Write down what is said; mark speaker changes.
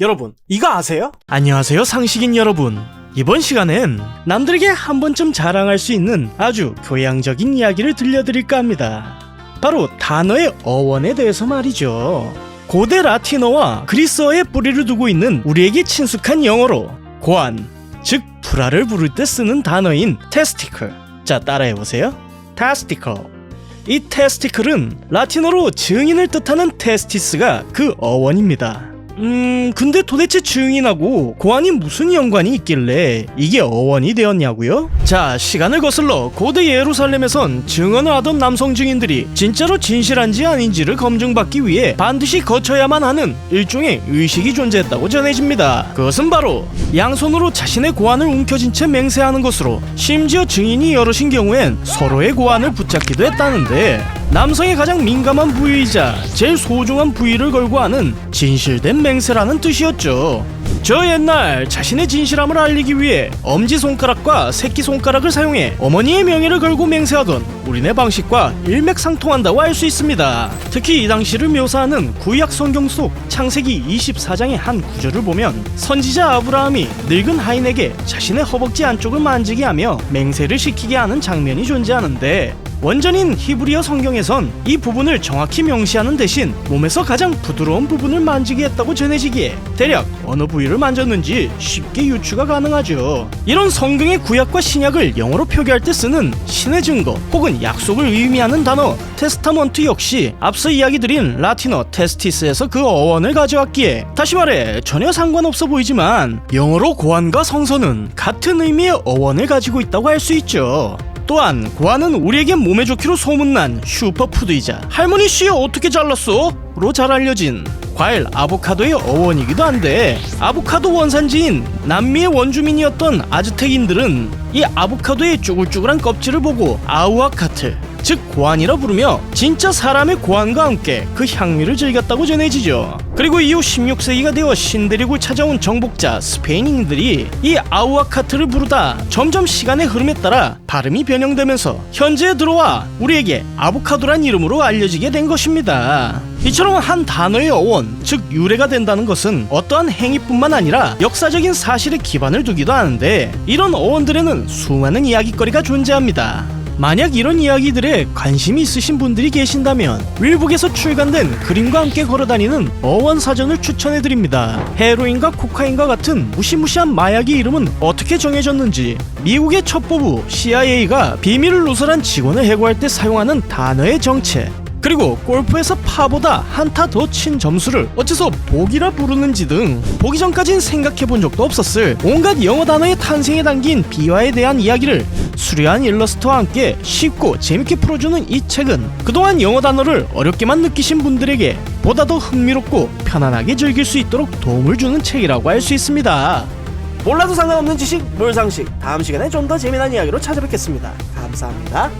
Speaker 1: 여러분, 이거 아세요? 안녕하세요, 상식인 여러분. 이번 시간엔 남들에게 한 번쯤 자랑할 수 있는 아주 교양적인 이야기를 들려드릴까 합니다. 바로 단어의 어원에 대해서 말이죠. 고대 라틴어와 그리스어의 뿌리를 두고 있는 우리에게 친숙한 영어로 고안, 즉 불화를 부를 때 쓰는 단어인 testicle. 자, 따라해보세요. testicle. 이 테스티클은 라틴어로 증인을 뜻하는 테스티스가 그 어원입니다. 음, 근데 도대체 증인하고 고안이 무슨 연관이 있길래 이게 어원이 되었냐고요? 자, 시간을 거슬러 고대 예루살렘에선 증언을 하던 남성 증인들이 진짜로 진실한지 아닌지를 검증받기 위해 반드시 거쳐야만 하는 일종의 의식이 존재했다고 전해집니다. 그것은 바로 양손으로 자신의 고안을 움켜쥔 채 맹세하는 것으로 심지어 증인이 여럿인 경우엔 서로의 고안을 붙잡기도 했다는데 남성의 가장 민감한 부위이자 제일 소중한 부위를 걸고 하는 진실된 맹세라는 뜻이었죠. 저 옛날 자신의 진실함을 알리기 위해 엄지손가락과 새끼손가락을 사용해 어머니의 명예를 걸고 맹세하던 우리네 방식과 일맥상통한다고 할 수 있습니다. 특히 이 당시를 묘사하는 구약 성경 속 창세기 24장의 한 구절을 보면 선지자 아브라함이 늙은 하인에게 자신의 허벅지 안쪽을 만지게 하며 맹세를 시키게 하는 장면이 존재하는데 원전인 히브리어 성경에선 이 부분을 정확히 명시하는 대신 몸에서 가장 부드러운 부분을 만지게 했다고 전해지기에 대략 어느 부위를 만졌는지 쉽게 유추가 가능하죠. 이런 성경의 구약과 신약을 영어로 표기할 때 쓰는 신의 증거 혹은 약속을 의미하는 단어 테스타먼트 역시 앞서 이야기 드린 라틴어 테스티스에서 그 어원을 가져왔기에 다시 말해 전혀 상관없어 보이지만 영어로 고안과 성서는 같은 의미의 어원을 가지고 있다고 할 수 있죠. 또한 고안은 우리에게 몸에 좋기로 소문난 슈퍼푸드이자 할머니 씨 어떻게 잘랐어? 로잘 알려진 과일 아보카도의 어원이기도 한데 아보카도 원산지인 남미의 원주민이었던 아즈텍인들은 이 아보카도의 쭈글쭈글한 껍질을 보고 아우아카트 즉 고안이라 부르며 진짜 사람의 고안과 함께 그 향미를 즐겼다고 전해지죠. 그리고 이후 16세기가 되어 신대륙을 찾아온 정복자 스페인인들이 이 아우아카트를 부르다 점점 시간의 흐름에 따라 발음이 변형되면서 현재에 들어와 우리에게 아보카도란 이름으로 알려지게 된 것입니다. 이처럼 한 단어의 어원, 즉 유래가 된다는 것은 어떠한 행위뿐만 아니라 역사적인 사실에 기반을 두기도 하는데 이런 어원들에는 수많은 이야기거리가 존재합니다. 만약 이런 이야기들에 관심이 있으신 분들이 계신다면 윌북에서 출간된 그림과 함께 걸어다니는 어원 사전을 추천해드립니다. 헤로인과 코카인과 같은 무시무시한 마약의 이름은 어떻게 정해졌는지 미국의 첩보부 CIA가 비밀을 누설한 직원을 해고할 때 사용하는 단어의 정체 그리고 골프에서 파보다 한타 더 친 점수를 어째서 복이라 부르는지 등 보기 전까진 생각해 본 적도 없었을 온갖 영어 단어의 탄생에 담긴 비화에 대한 이야기를 수려한 일러스트와 함께 쉽고 재밌게 풀어주는 이 책은 그동안 영어 단어를 어렵게만 느끼신 분들에게 보다 더 흥미롭고 편안하게 즐길 수 있도록 도움을 주는 책이라고 할 수 있습니다. 몰라도 상관없는 지식, 물상식. 다음 시간에 좀 더 재미난 이야기로 찾아뵙겠습니다. 감사합니다.